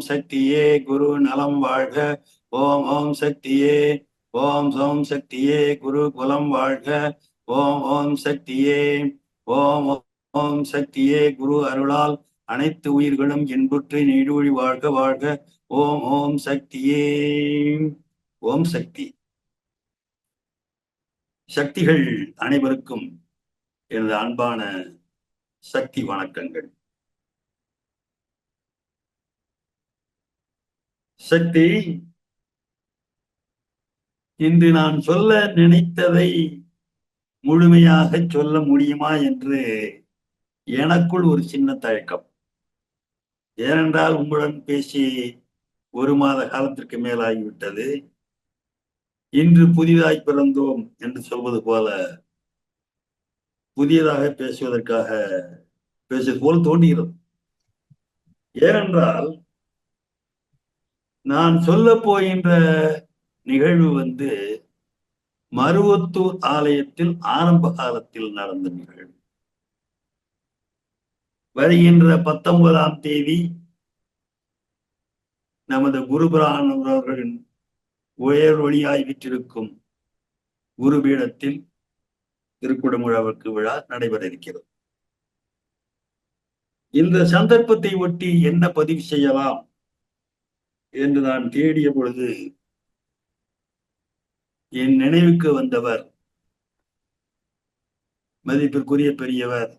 ஓம் சக்தியே குரு நலம் வாழ்க. ஓம் ஓம் சக்தியே ஓம் ஓம் சக்தியே குரு குலம் வாழ்க. ஓம் ஓம் சக்தியே ஓம் ஓம் சக்தியே குரு அருளால் அனைத்து உயிர்களும் இன்புற்று நீடூழி வாழ்க வாழ்க. ஓம் ஓம் சக்தியே. ஓம் சக்தி. சக்திகள் அனைவருக்கும் எனது அன்பான சக்தி வணக்கங்கள். சக்தி. இன்று நான் சொல்ல நினைத்ததை முழுமையாக சொல்ல முடியுமா என்று எனக்குள் ஒரு சின்ன தயக்கம். ஏனென்றால் உங்களுடன் பேசி ஒரு மாத காலத்திற்கு மேலாகிவிட்டது. இன்று புதிதாய் பிறந்தோம் என்று சொல்வது போல புதியதாக பேசுவதற்காக பேசுவது போல் தோன்றுகிறது. ஏனென்றால் நான் சொல்ல போகின்ற நிகழ்வு வந்து மருவத்தூர் ஆலயத்தில் ஆரம்ப காலத்தில் நடந்த நிகழ்வு. வருகின்ற பத்தொன்பதாம் தேதி நமது குருபுராணம் அவர்களின் உயர் ஒளியாய் விற்றிருக்கும் குருபீடத்தில் திருக்குடமுழாவுக்கு விழா நடைபெற இருக்கிறது. இந்த சந்தர்ப்பத்தை ஒட்டி என்ன பதிவு செய்யலாம்? என்று நான் தேடிய பொழுது என் நினைவுக்கு வந்தவர் மதிப்பிற்குரிய பெரியவர்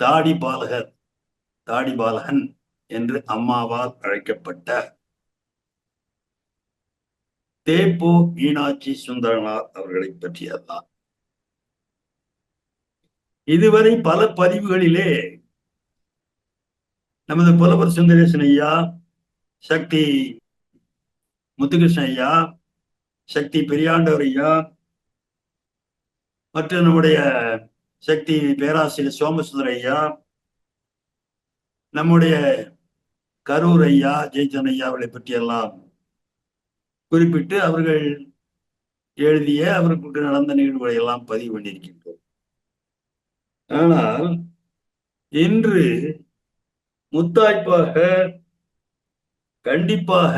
தாடி பாலகர் தாடி பாலகன் என்று அம்மாவால் அழைக்கப்பட்ட தேப்போ மீனாட்சி சுந்தரனார் அவர்களை பற்றியதான் இதுவரை பல பதிவுகளிலே நமது புலவர் சுந்தரேசன் ஐயா சக்தி முத்துகிருஷ்ண ஐயா சக்தி பெரியாண்டவர் ஐயா மற்றும் நம்முடைய சக்தி பேராசிரியர் சோமசுந்தர் ஐயா நம்முடைய கரூர் ஐயா ஜெய்சன் அவர்களை பற்றியெல்லாம் குறிப்பிட்டு அவர்கள் எழுதிய அவர்களுக்கு நடந்த நிகழ்வுகளை எல்லாம் பதிவு பண்ணியிருக்கின்றோம். ஆனால் இன்று முத்தாய்ப்பாக கண்டிப்பாக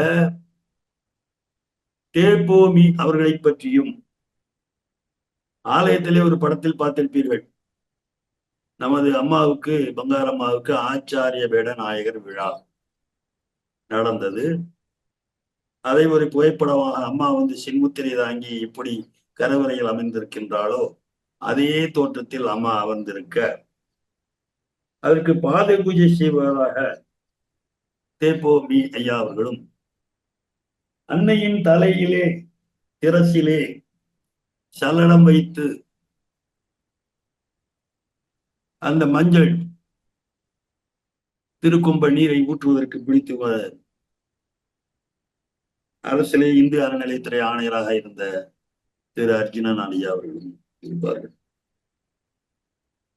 தேபோமி அவர்களை பற்றியும் ஆலயத்திலே ஒரு படத்தில் பார்த்திருப்பீர்கள். நமது அம்மாவுக்கு பங்காரம்மாவுக்கு ஆச்சாரிய வேட நாயகர் விழா நடந்தது. அதை ஒரு புகைப்படமாக அம்மா வந்து சின்முத்திரை தாங்கி எப்படி கருவறையில் அமைந்திருக்கின்றாளோ அதே தோற்றத்தில் அம்மா அமர்ந்திருக்க அதற்கு பாதை பூஜை செய்வதாக தேப்போமி ஐயா அவர்களும் அன்னையின் தலையிலே திரசிலே சலனம் வைத்து அந்த மஞ்சள் திருக்கும்ப நீரை ஊற்றுவதற்கு பிடித்து அரசிலே இந்து அறநிலையத்துறை ஆணையராக இருந்த திரு அர்ஜுனன் அலியா அவர்களும் இருப்பார்கள்.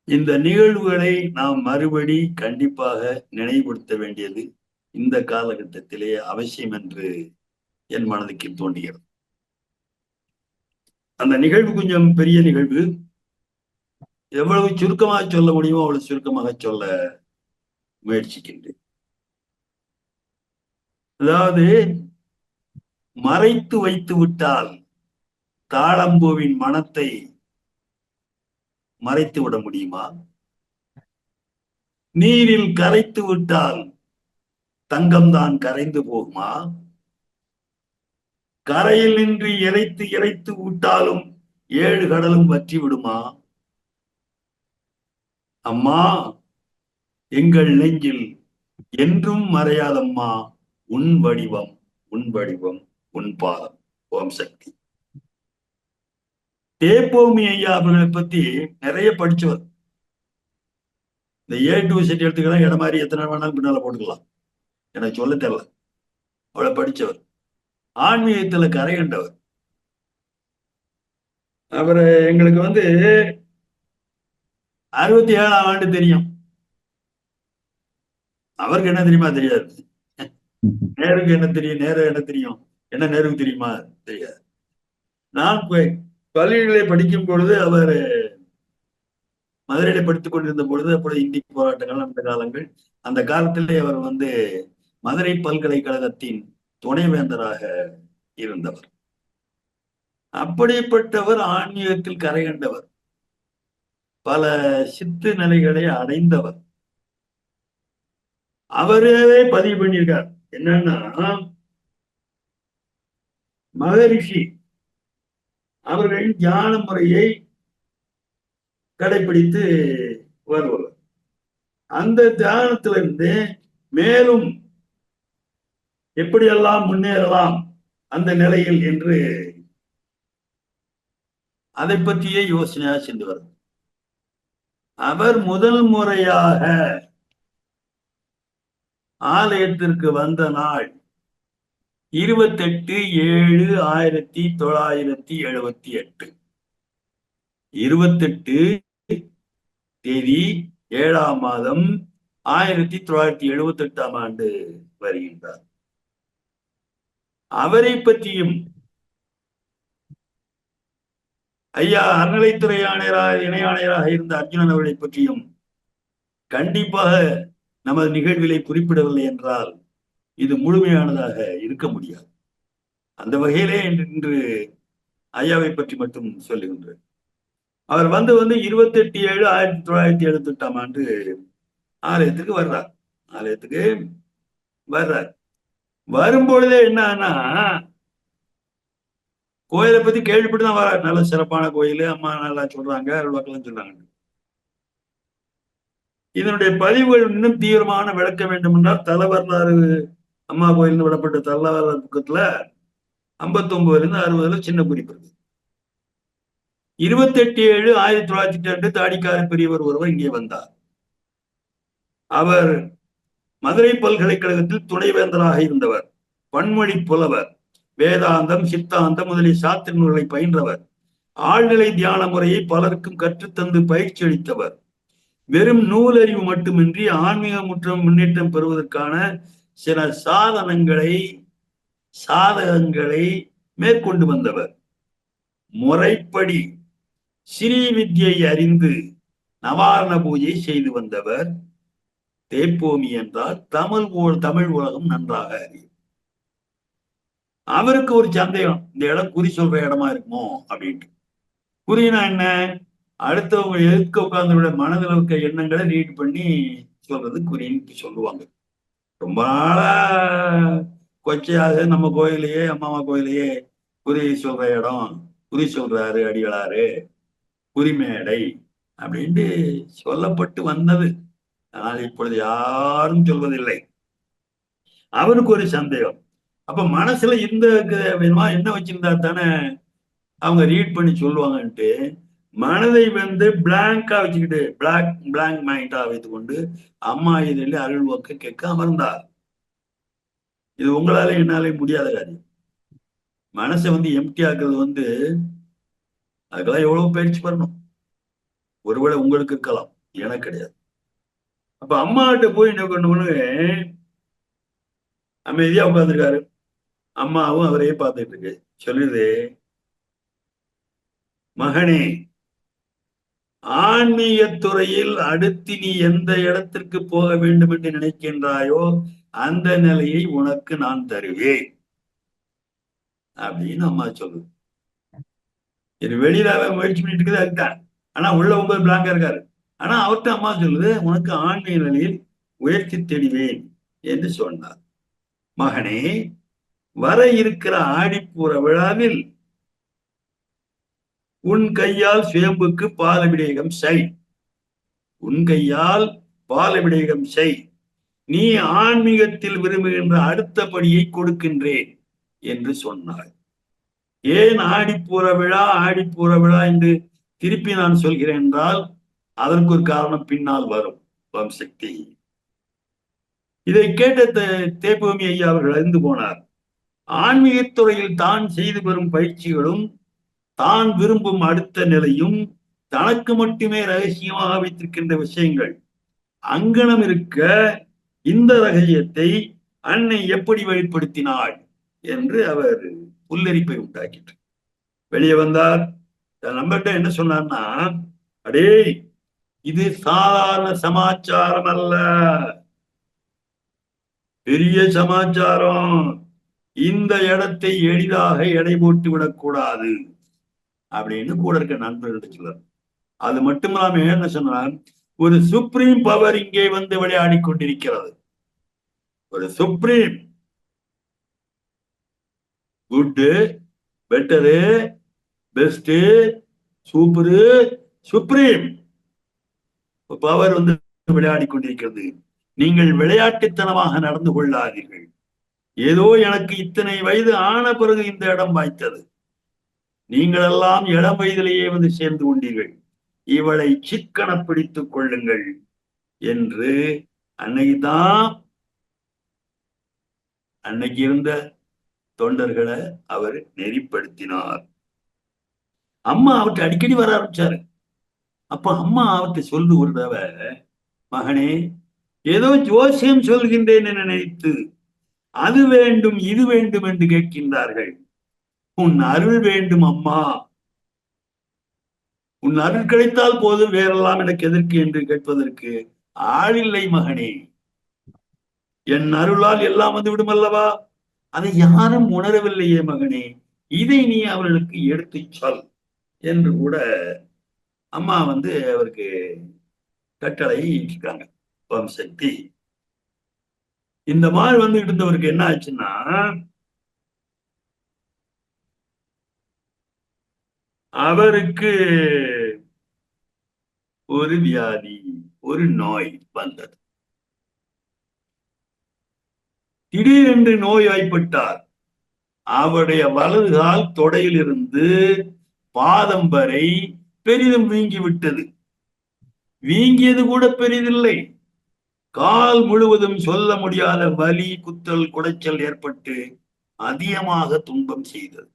இந்த நிகழ்வுகளை நாம் மறுபடி கண்டிப்பாக நினைவுபடுத்த வேண்டியது இந்த காலகட்டத்திலே அவசியம் என்று என் மனதுக்கு தோன்றுகிறது. அந்த நிகழ்வு கொஞ்சம் பெரிய நிகழ்வு. எவ்வளவு சுருக்கமாக சொல்ல முடியுமோ அவ்வளவு சுருக்கமாக சொல்ல முயற்சிக்கின்றேன். அதாவது மறைத்து வைத்து விட்டால் தாளம்பூவின் மனத்தை மறைத்து விட முடியுமா? நீரில் கரைத்து விட்டால் தங்கம் தான் கரைந்து போகுமா? கரையில் நின்று இறைத்து இறைத்து விட்டாலும் ஏழு கடலும் வற்றி விடுமா? அம்மா எங்கள் நெஞ்சில் என்றும் மறையாதம்மா உன் வடிவம் உன் வடிவம் உன் பாதம். ஓம் சக்தி. தேப்போமி ஐயா அவர்களை பத்தி நிறைய படிச்சவர். இந்த ஏ டு செட் எடுத்துக்கலாம் இடம் மாதிரி எத்தனை வேணாலும் பின்னால போட்டுக்கலாம். எனக்கு சொல்ல தெரியல அவ்வளவு படிச்சவர். ஆன்மீகத்துல கரையண்டவர். அவர் எங்களுக்கு வந்து அறுபத்தி ஏழாம் ஆண்டு தெரியும். அவருக்கு என்ன தெரியுமா தெரியாது? நேருக்கு என்ன தெரியும்? நேரு என்ன தெரியும்? என்ன நேருக்கு தெரியுமா தெரியாது. நான் பள்ளிகளை படிக்கும் பொழுது அவர் மதுரையில படித்துக் கொண்டிருந்த பொழுது அப்பொழுது இந்தி போராட்டங்கள் அந்த காலங்கள். அந்த காலத்திலே அவர் வந்து மதுரை பல்கலைக்கழகத்தின் துணைவேந்தராக இருந்தவர். அப்படிப்பட்டவர் ஆன்மீகத்தில் கரை கண்டவர். பல சித்து நிலைகளை அடைந்தவர். அவரே பதிவு பண்ணியிருக்கார். என்னன்னா மகரிஷி அவர்கள் தியான முறையை கடைபிடித்து வருபவர். அந்த தியானத்திலிருந்து மேலும் எப்படியெல்லாம் முன்னேறலாம் அந்த நிலையில் என்று அதை பற்றியே யோசனையாக சென்று வருது. அவர் முதல் முறையாக ஆலயத்திற்கு வந்த நாள் இருபத்தெட்டு ஏழு ஆயிரத்தி தொள்ளாயிரத்தி எழுபத்தி எட்டு. இருபத்தெட்டு தேதி ஏழாம் மாதம் ஆயிரத்தி தொள்ளாயிரத்தி எழுபத்தி எட்டாம் ஆண்டு வருகின்றார். அவரை பற்றியும் ஐயா அறநிலைத்துறை ஆணையராக இணை ஆணையராக இருந்த அர்ஜுனன் அவர்களை பற்றியும் கண்டிப்பாக நமது நிகழ்விலை குறிப்பிடவில்லை என்றால் இது முழுமையானதாக இருக்க முடியாது. அந்த வகையிலே இன்று ஐயாவை பற்றி மட்டும் சொல்லுகின்றேன். அவர் வந்து வந்து இருபத்தி எட்டு ஏழு ஆயிரத்தி தொள்ளாயிரத்தி எழுபத்தி எட்டாம் ஆண்டு ஆலயத்துக்கு வர்றார். ஆலயத்துக்கு வர்றார். வரும்பொழுதே என்னன்னா கோயிலை பத்தி கேள்விப்பட்டு தான் வர்றார் நல்ல சிறப்பான கோயில் அம்மா நல்லா சொல்றாங்க அருள்வாக்கெல்லாம் சொல்றாங்க. இதனுடைய பதிவுகள் இன்னும் தீவிரமான விளக்க வேண்டும் என்றால் தல வரலாறு அம்மா கோயில்னு விடப்பட்ட தல வரலாறு பக்கத்துல ஐம்பத்தி ஒன்பதுல இருந்து அறுபதுல சின்ன குறிப்பு இருக்கு. இருபத்தி எட்டு ஏழு ஆயிரத்தி தொள்ளாயிரத்தி ரெண்டு தாடிக்கார பெரியவர் ஒருவர் இங்கே வந்தார். அவர் மதுரை பல்கலைக்கழகத்தில் துணைவேந்தராக இருந்தவர் பன்மொழி புலவர் வேதாந்தம் சித்தாந்தம் முதலிய சாத்திர நூல்களை பயின்றவர். ஆழ்நிலை தியான முறையை பலருக்கும் கற்றுத்தந்து பயிற்சி அளித்தவர். வெறும் நூலறிவு மட்டுமின்றி ஆன்மீக முற்றம் முன்னேற்றம் பெறுவதற்கான சில சாதனங்களை சாதகங்களை மேற்கொண்டு வந்தவர். முறைப்படி ஸ்ரீ வித்யை அறிந்து நவாரண பூஜை செய்து வந்தவர். தேப்போமி என்றால் தமிழ் தமிழ் உலகம் நன்றாக அறியும். அவருக்கு ஒரு சந்தேகம் இந்த இடம் குறி சொல்ற இடமா இருக்குமோ? அப்படின்ட்டு. குறினா என்ன? அடுத்தவங்க எதிர்க்க உட்கார்ந்தவருடைய மனதில் இருக்க எண்ணங்களை ரீட் பண்ணி சொல்றது குறின்னு சொல்லுவாங்க. ரொம்ப நாளா கொச்சையாக நம்ம கோயிலையே அம்மாமா கோயிலையே குறி சொல்ற இடம் குறி சொல்றாரு அடிகளாரு குறிமேடை அப்படின்ட்டு சொல்லப்பட்டு வந்தது. ஆனால் இப்பொழுது யாரும் சொல்வதில்லை. அவனுக்கு ஒரு சந்தேகம். அப்ப மனசுல இந்த வேணுமா? என்ன வச்சிருந்தா தானே அவங்க ரீட் பண்ணி சொல்லுவாங்கன்ட்டு மனதை வந்து பிளாங்கா வச்சுக்கிட்டு பிளாக் பிளாங்க் மைண்டா வைத்துக்கொண்டு அம்மா இதில் அருள் ஒக்க கேட்க அமர்ந்தார். இது உங்களால என்னாலே முடியாத காரியம். மனசை வந்து எம்டி ஆக்குறது வந்து அதுக்கெல்லாம் எவ்வளவு பயிற்சி பண்ணணும். ஒருவேளை உங்களுக்கு இருக்கலாம். எனக்கு கிடையாது. அப்ப அம்மாட்ட போய் என்ன பண்ணணும்னு அமைதியா உட்காந்துருக்காரு அம்மாவும் அவரையே பார்த்துட்டு இருக்கு. சொல்லுது மகனே ஆன்மீக துறையில் அடுத்து நீ எந்த இடத்திற்கு போக வேண்டும் என்று நினைக்கின்றாயோ அந்த நிலையை உனக்கு நான் தருவேன். அப்படின்னு அம்மா சொல்லுது. இது வெளியில முயற்சி பண்ணிட்டு இருக்குது அதுதான் ஆனா உள்ள ஒன்பது பிளாங்கா இருக்காரு. ஆனா அவர்கிட்ட அம்மா சொல்லுது உனக்கு ஆன்மீக நிலையில் உயர்த்தி தெளிவேன் என்று சொன்னார். மகனே வர இருக்கிற ஆடிப்பூர விழாவில் உன் கையால் சுயம்புக்கு பாலபிடேகம் செய். உன் கையால் பாலபிடேகம் செய். நீ ஆன்மீகத்தில் விரும்புகின்ற அடுத்த படியை கொடுக்கின்றேன் என்று சொன்னாள். ஏன் ஆடிப்பூர விழா ஆடிப்பூர விழா? என்று திருப்பி நான் சொல்கிறேன் என்றால் அதற்கு ஒரு காரணம் பின்னால் வரும். ஓம் சக்தி. இதை கேட்ட தேபூமி ஐயா அவர்கள் அறிந்து போனார். ஆன்மீகத் துறையில் தான் செய்து வரும் பயிற்சிகளும் தான் விரும்பும் அடுத்த நிலையும் தனக்கு மட்டுமே ரகசியமாக வைத்திருக்கின்ற விஷயங்கள். அங்கனம் இருக்க இந்த ரகசியத்தை அன்னை எப்படி வெளிப்படுத்தினாள் என்று அவர் புல்லரிப்பை உண்டாக்கிட்டு வெளியே வந்தார். நம்மகிட்ட என்ன சொன்னார்னா அடே இது சாதாரண சமாச்சாரம் அல்ல பெரிய சமாச்சாரம். இந்த இடத்தை எளிதாக எடை போட்டு விடக்கூடாது. அப்படின்னு கூட இருக்க நண்பர்கள் சொல்றார். அது மட்டுமில்லாம என்ன சொன்னார்? ஒரு சுப்ரீம் பவர் இங்கே வந்து விளையாடி கொண்டிருக்கிறது. ஒரு supreme good better best super supreme power வந்து விளையாடி கொண்டிருக்கிறது. நீங்கள் விளையாட்டுத்தனமாக நடந்து கொள்ளாதீர்கள். ஏதோ எனக்கு இத்தனை வயது ஆன பிறகு இந்த இடம் வாய்த்தது. நீங்கள் எல்லாம் இளம் வயதிலேயே வந்து சேர்ந்து கொண்டீர்கள். இவளை சிக்கன பிடித்துக் கொள்ளுங்கள் என்று அன்னைக்குதான் அன்னைக்கு இருந்த தொண்டர்களை அவர் நெறிப்படுத்தினார். அம்மா அவற்றை அடிக்கடி வர ஆரம்பிச்சாரு. அப்ப அம்மா அவர்கிட்ட சொல்லு ஒரு தடவை மகனே ஏதோ ஜோசியம் சொல்கின்றேன் என நினைத்து அது வேண்டும் இது வேண்டும் என்று கேட்கின்றார்கள். உன் அருள் வேண்டும் அம்மா. உன் அருள் கிடைத்தால் போதும் வேறெல்லாம் எனக்கு எதற்கு என்று கேட்பதற்கு ஆளில்லை மகனே. என் அருளால் எல்லாம் வந்து விடும் அல்லவா? அதை யாரும் உணரவில்லையே மகனே. இதை நீ அவர்களுக்கு எடுத்து சொல் என்று கூட அம்மா வந்து அவருக்கு கட்டளை இருக்காங்க ஓம் சக்தி. இந்த மாதிரி வந்து இருந்தவருக்கு என்ன ஆச்சுன்னா அவருக்கு ஒரு வியாதி ஒரு நோய் வந்தது. திடீரென்று நோய் வாய்ப்பட்டார் அவருடைய வலது கால் தொடையிலிருந்து பாதம் வரை பெரிதும் வீங்கி விட்டது வீங்கியது கூட பெரிதில்லை. கால் முழுவதும் சொல்ல முடியாத வலி குத்தல் குடைச்சல் ஏற்பட்டு அதிகமாக துன்பம் செய்தது.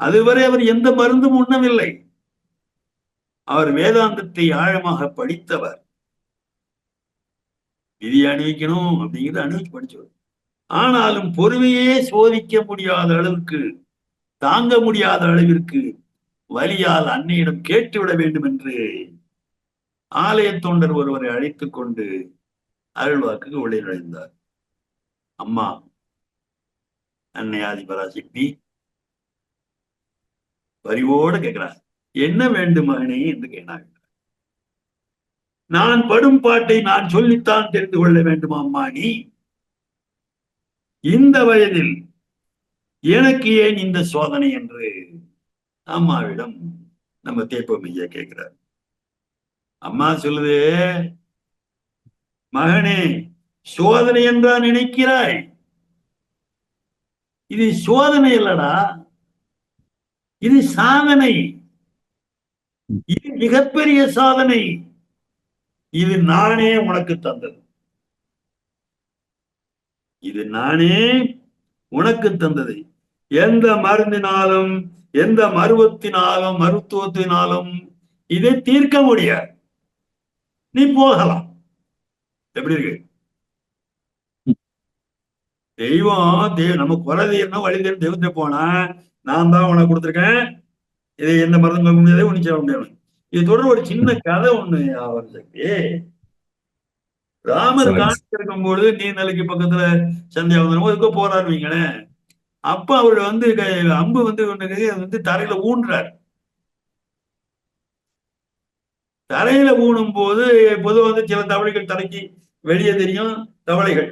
அதுவரை அவர் எந்த மருந்தும் உண்ணவில்லை. அவர் வேதாந்தத்தை ஆழமாக படித்தவர். விதி அணிவிக்கணும் அப்படிங்கிறத அணிவிச்சு படிச்சவர். ஆனாலும் பொறுமையே சோதிக்க முடியாத அளவுக்கு தாங்க முடியாத அளவிற்கு வலியால் அன்னையிடம் கேட்டுவிட வேண்டும் என்று ஆலய தொண்டர் ஒருவரை அழைத்துக் கொண்டு அருள்வாக்குக்கு உள்ளே நுழைந்தார். அம்மா அன்னை ஆதிபராசக்தி பரிவோடு கேட்கிறார் என்ன வேண்டும் மகனே என்று கேட்டாங்க நான் படும் பாட்டை நான் சொல்லித்தான் தெரிந்து கொள்ள வேண்டுமா அம்மா நீ? இந்த வயதில் எனக்கு ஏன் இந்த சோதனை என்று அம்மாவிடம் நம்ம தேப்பமையா கேட்கிறார். அம்மா சொல்லுது மகனே சோதனை என்றா நினைக்கிறாய்? இது சோதனை இல்லடா. இது சாதனை. இது மிகப்பெரிய சாதனை. இது நானே உனக்கு தந்தது. இது நானே உனக்கு தந்தது. எந்த மருந்தினாலும் எந்த மருவத்தினாலும் மருத்துவத்தினாலும் இதை தீர்க்க முடியாது. நீ போகலாம். எப்படி இருக்கு? தெய்வம் தெய்வ நம்ம தீரணும் வழி தீரம் தெய்வத்தை போனா நான் தான் உனக்கு கொடுத்துருக்கேன். இதை எந்த மருந்து முடியாது ஒண்ணு செய்ய முடியாது. இது தொடர்ந்து ஒரு சின்ன கதை ஒண்ணு அவர் சக்தி ராமர். காட்சி இருக்கும்போது நீர்நிலைக்கு பக்கத்துல சந்தியாவந்தனமோ இதுக்கோ போறாரு வைங்களேன் அப்ப அவர் வந்து அம்பு வந்து வந்து தரையில ஊன்றார். தரையில ஊனும் போது பொதுவாக வந்து சில தவளைகள் தலைக்கு வெளியே தெரியும் தவளைகள்.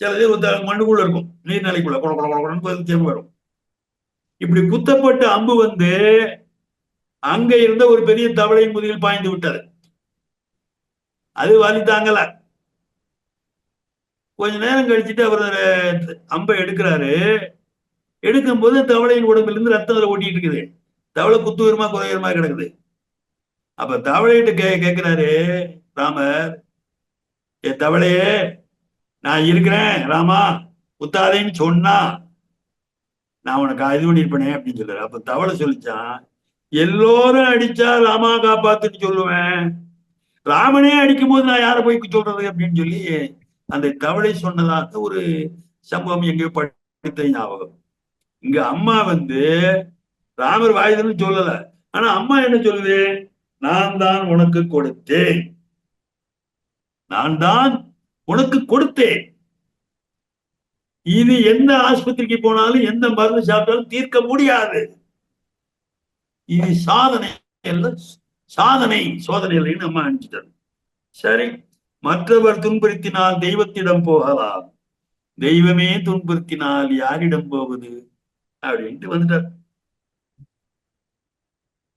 சிலது ஒரு மண்ணுக்குள்ள இருக்கும் நீர்நிலைக்குள்ள. குட குட குடன்னு திரும்ப வரும். இப்படி குத்தப்பட்ட அம்பு வந்து அங்க இருந்த ஒரு பெரிய தவளையின் முதுகில் பாய்ந்து விட்டது. அது வலி தாங்கல. கொஞ்ச நேரம் கழிச்சுட்டு அவர் அம்பை எடுக்கிறாரு. எடுக்கும்போது தவளையின் உடம்புல இருந்து ரத்தம் அதில் ஓட்டிட்டு இருக்குது. தவளை குத்துவரமா குறைவரமா கிடக்குது. அப்ப தவளைகிட்ட கே கேட்கிறாரு ராமர் ஏ தவளையே நான் இருக்கிறேன் ராமா குத்தாதேன்னு சொன்னா நான் உனக்கு இது பண்ணிருப்பேனே அப்படின்னு சொல்றாரு. அப்ப தவளை சொல்லிச்சான் எல்லோரும் அடிச்சா ராமா காப்பாத்துன்னு சொல்லுவேன். ராமனே அடிக்கும் போது நான் யாரை போய் சொல்றது? அப்படின்னு சொல்லி அந்த தவளை சொன்னதாக ஒரு சம்பவம் எங்கேயோ படித்த ஞாபகம். இங்க அம்மா வந்து ராமர் வாயுதுன்னு சொல்லல. ஆனா அம்மா என்ன சொல்லுது? நான் தான் உனக்கு கொடுத்தேன். நான் தான் உனக்கு கொடுத்தேன். இது எந்த ஆஸ்பத்திரிக்கு போனாலும் எந்த மருந்து சாப்பிட்டாலும் தீர்க்க முடியாது. இது சாதனை சாதனை சோதனை இல்லைன்னு அம்மா அனுப்பிச்சிட்டாரு சரி மற்றவர் துன்புறுத்தினால் தெய்வத்திடம் போகலாம். தெய்வமே துன்புறுத்தினால் யாரிடம் போவது? அப்படின்ட்டு வந்துட்டார்.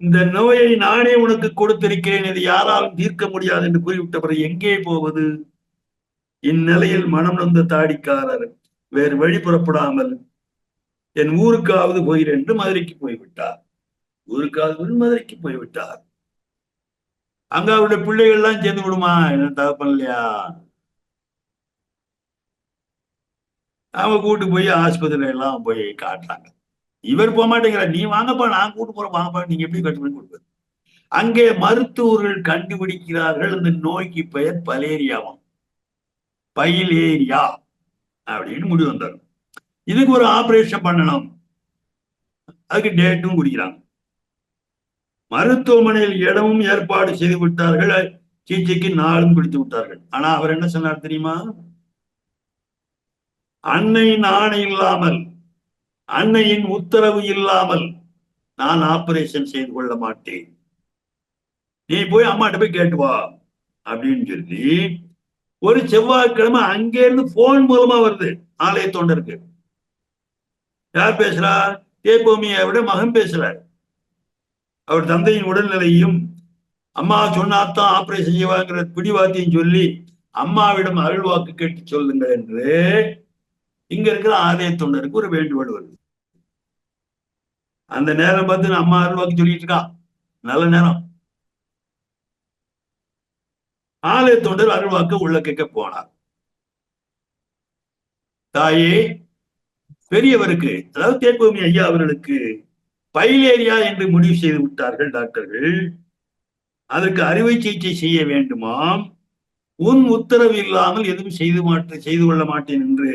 இந்த நோயை நானே உனக்கு கொடுத்திருக்கிறேன் இது யாராலும் தீர்க்க முடியாது என்று கூறிவிட்ட பிறகு எங்கே போவது? இந்நிலையில் மனம் நொந்த தாடிக்காரர் வேறு வழி புறப்படாமல் என் ஊருக்காவது போகிறேன் என்று மதுரைக்கு போய்விட்டார். ஊருக்காவது மதுரைக்கு போய்விட்டார். அங்க அவருடைய பிள்ளைகள் எல்லாம் சேர்ந்து விடுமா? என்ன தகப்பன் இல்லையா? அவங்க கூட்டு போய் ஆஸ்பத்திரியில எல்லாம் போய் காட்டுறாங்க. இவர் போக மாட்டேங்கிறார். நீ வாங்கப்பா நான் கூட்டு போறேன். வாங்கப்பா நீங்க எப்படி கட்டுமணி கொடுப்பது அங்கே மருத்துவர்கள் கண்டுபிடிக்கிறார்கள் அந்த நோய்க்கு பெயர் பலேரியாவும். பைலேரியா அப்படின்னு முடிவு வந்தார். இதுக்கு ஒரு ஆபரேஷன் பண்ணணும். அதுக்கு டேட்டும் குடிக்கிறாங்க. மருத்துவமனையில் இடமும் ஏற்பாடு செய்து விட்டார்கள் சிகிச்சைக்கு நாளும் குடித்து விட்டார்கள். ஆனா அவர் என்ன சொன்னார் தெரியுமா? அன்னை ஆணை இல்லாமல் அன்னையின் உத்தரவு இல்லாமல் நான் ஆபரேஷன் செய்து கொள்ள மாட்டேன். நீ போய் அம்மாட்ட போய் கேட்டு வா அப்படின்னு சொல்லி ஒரு செவ்வாய்க்கிழமை அங்கே இருந்து போன் மூலமா வருது ஆலய தொண்டருக்கு யார் பேசுறா? தேபூமியை விட மகன் பேசுறார். அவர் தந்தையின் உடல்நிலையும் அம்மா சொன்னாத்தான் ஆபரேஷன் செய்வாங்கிற பிடிவாத்தியும் சொல்லி அம்மாவிடம் அருள்வாக்கு கேட்டு சொல்லுங்கள் என்று இங்க இருக்கிற ஆலய தொண்டருக்கு ஒரு வேண்டுகோள் வருது. அந்த நேரம் பார்த்து அம்மா அருள்வாக்கு சொல்லிட்டு இருக்கா? நல்ல நேரம். ஆலய தொண்டர் அருள்வாக்கு உள்ள கேட்க போனார். தாயே பெரியவருக்கு அதாவது தேப்பூமி ஐயா அவர்களுக்கு பைலேரியா என்று முடிவு செய்து விட்டார்கள் டாக்டர்கள். அதற்கு அறுவை சிகிச்சை செய்ய வேண்டுமாம். உன் உத்தரவு இல்லாமல் எதுவும் செய்து மாட்டு செய்து கொள்ள மாட்டேன் என்று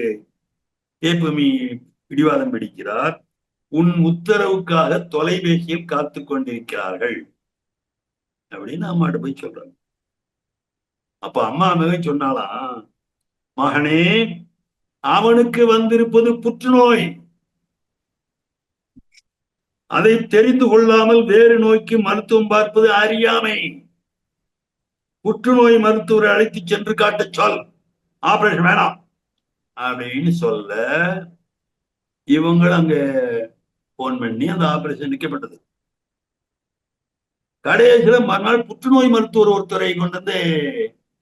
தேப்பமி பிடிவாதம் பிடிக்கிறார். உன் உத்தரவுக்காக தொலைபேசியில் காத்து கொண்டிருக்கிறார்கள். அப்படின்னு அம்மாட்ட போய் சொல்றாங்க அப்ப அம்மா மிக சொன்னாலாம் மகனே அவனுக்கு வந்திருப்பது புற்றுநோய். அதை தெரிந்து கொள்ளாமல் வேறு நோய்க்கு மருத்துவம் பார்ப்பது அறியாமை. புற்றுநோய் மருத்துவரை அழைத்து சென்று காட்ட சொல். ஆபரேஷன் வேணாம். அப்படின்னு சொல்ல இவங்க அங்க போன் பண்ணி அந்த ஆபரேஷன் நிற்கப்பட்டது கடைசியில மறுநாள் புற்றுநோய் மருத்துவர் ஒருத்தரை கொண்டு வந்து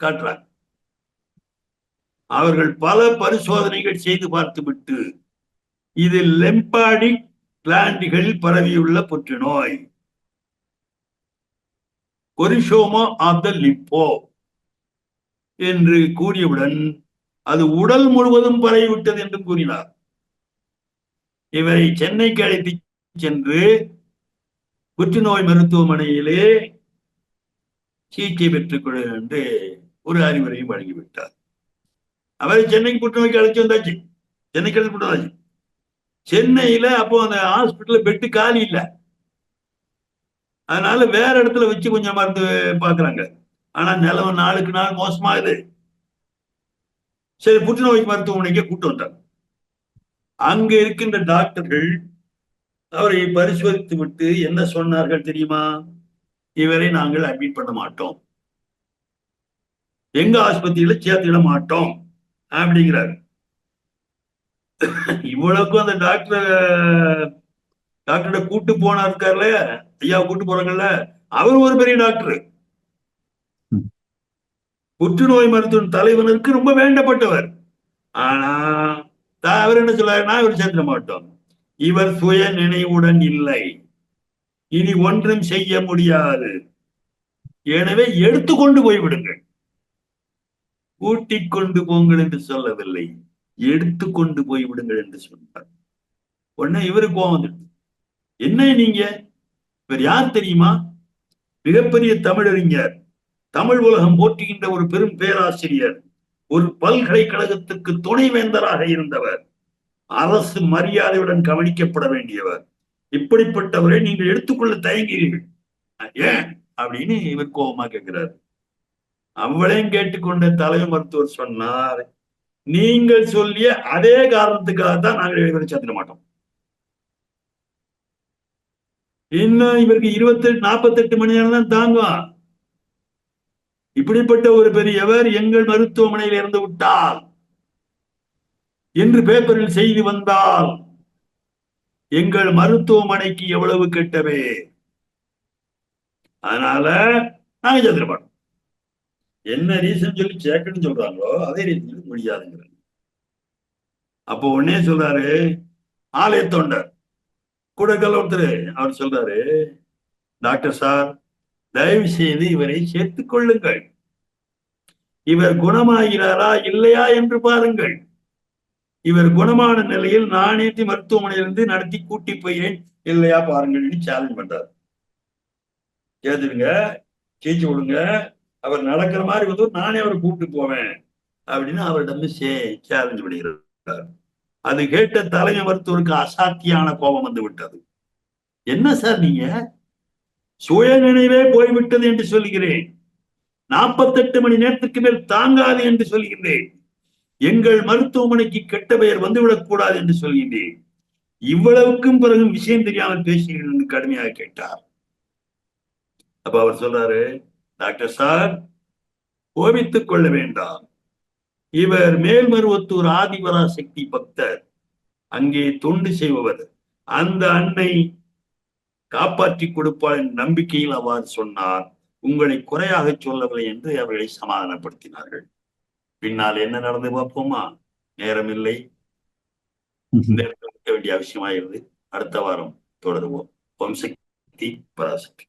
காட்டுறாங்க. அவர்கள் பல பரிசோதனைகள் செய்து பார்த்துவிட்டு இது லெம்பாடிக் கிளாண்டுகளில் பரவியுள்ள புற்றுநோய். கொரிசோமா ஆஃப் த லிப்போ என்று கூறியவுடன் அது உடல் முழுவதும் பரவிவிட்டது என்று கூறினார். இவரை சென்னைக்கு அழைத்து சென்று புற்றுநோய் மருத்துவமனையிலே சிகிச்சை பெற்றுக் கொள்ள என்று ஒரு அறிவுரையும் வழங்கிவிட்டார். அவரை சென்னைக்கு புற்றுநோய்க்கு அழைச்சி வந்தாச்சு. சென்னைக்கு அழைச்சி வந்தாச்சு சென்னையில அப்போ அந்த ஹாஸ்பிட்டல்ல பெட்டு காலி இல்லை. அதனால வேற இடத்துல வச்சு கொஞ்சம் மருந்து பாக்குறாங்க. ஆனா நிலவு நாளுக்கு நாள் மோசமாகுது சரி புற்றுநோய் மருத்துவமனைக்கு கூட்டு வந்தாங்க. அங்க இருக்கின்ற டாக்டர்கள் அவரை பரிசோதித்து விட்டு என்ன சொன்னார்கள் தெரியுமா? இவரை நாங்கள் அட்மிட் பண்ண மாட்டோம். எங்க ஆஸ்பத்திரியில சேர்த்திட மாட்டோம் அப்படிங்கிறாரு. இவ்வளவுக்கும் அந்த டாக்டர் டாக்டரோட கூட்டு போனா இருக்காருல்ல ஐயா கூட்டு போறாங்கல்ல அவர் ஒரு பெரிய டாக்டர். புற்றுநோய் மருத்துவ தலைவனுக்கு ரொம்ப வேண்டப்பட்டவர். ஆனா அவர் என்ன சொல்றாரு? நான் இவர் சேர்த்துட மாட்டோம். இவர் சுய நினைவுடன் இல்லை. இனி ஒன்றும் செய்ய முடியாது. எனவே எடுத்துக்கொண்டு போய்விடுங்கள். கூட்டிக் கொண்டு போங்கள் என்று சொல்லவில்லை. எடுத்துக்கொண்டு போய் விடுங்கள் என்று சொன்னார். உடனே இவருக்கு கோவம் வந்துட்டு என்ன நீங்க? இவர் யார் தெரியுமா? மிகப்பெரிய தமிழறிஞர். தமிழ் உலகம் போற்றுகின்ற ஒரு பெரும் பேராசிரியர் ஒரு பல்கலைக்கழகத்துக்கு துணைவேந்தராக இருந்தவர் அரசு மரியாதையுடன் கவனிக்கப்பட வேண்டியவர். இப்படிப்பட்டவரை நீங்கள் எடுத்துக்கொள்ள தயங்கிறீர்கள் ஏன் அப்படின்னு இவர் கோபமா கேட்கிறார் அவளையும் கேட்டுக்கொண்ட தலைமை மருத்துவர் சொன்னார் நீங்கள் சொல்லிய அதே காரணத்துக்காக தான் நாங்கள் இவரை சேர்த்துட மாட்டோம். இன்னும் இவருக்கு இருபத்தெட்டு நாற்பத்தெட்டு மணி நேரம் தான் தாங்குவான் இப்படிப்பட்ட ஒரு பெரியவர் எங்கள் மருத்துவமனையில் இருந்து விட்டார். என்று பேப்பரில் செய்தி வந்தால் எங்கள் மருத்துவமனைக்கு எவ்வளவு கெட்டவே அதனால நாங்க சேர்த்துட என்ன ரீசன் சொல்லி சேர்க்கணும்னு சொல்றாங்களோ அதே ரீசன் முடியாதுங்கிறாங்க அப்போ உடனே சொல்றாரு ஆலய தொண்டர் கூட ஒருத்தர் அவர் சொல்றாரு டாக்டர் சார் தயவு செய்து இவரை சேர்த்துக் கொள்ளுங்கள். இவர் குணமாகிறாரா இல்லையா என்று பாருங்கள். இவர் குணமான நிலையில் நானேற்றி மருத்துவமனையிலிருந்து நடத்தி கூட்டி போகிறேன். இல்லையா பாருங்கள்னு சேலஞ்ச் பண்றாரு. கேட்டுருங்க கேச்சு விடுங்க அவர் நடக்கிற மாதிரி வந்து நானே அவரை கூப்பிட்டு போவேன் அப்படின்னு அவரிடம் சேலஞ்ச் பண்ணுகிறார் அது கேட்ட தலைமை மருத்துவருக்கு அசாத்தியான கோபம் வந்து விட்டது. என்ன சார் நீங்க? சுய நினைவே போய்விட்டது என்று சொல்கிறேன் நாற்பத்தெட்டு மணி நேரத்துக்கு மேல் தாங்காது என்று சொல்கின்றேன் எங்கள் மருத்துவமனைக்கு கெட்ட பெயர் வந்துவிடக் கூடாது என்று சொல்கின்றேன் இவ்வளவுக்கும் பிறகு விஷயம் தெரியாமல் பேசுகிறேன் என்று கடுமையாக கேட்டார். அப்ப அவர் சொல்றாரு டாக்டர் சார் கோபித்துக் கொள்ள வேண்டாம். இவர் மேல்மருவத்தூர் ஆதிபராசக்தி பக்தர். அங்கே தொண்டு செய்பவர். அந்த அன்னை காப்பாற்றி கொடுப்பாள் நம்பிக்கையில் அவ்வாறு சொன்னார். உங்களை குறையாக சொல்லவில்லை என்று அவர்களை சமாதானப்படுத்தினார்கள். பின்னால் என்ன நடந்து பார்ப்போமா? நேரம் இல்லை. இந்த வேண்டிய அவசியமாகிறது அடுத்த வாரம் தொடருவோம். ஓம் சக்தி பராசக்தி.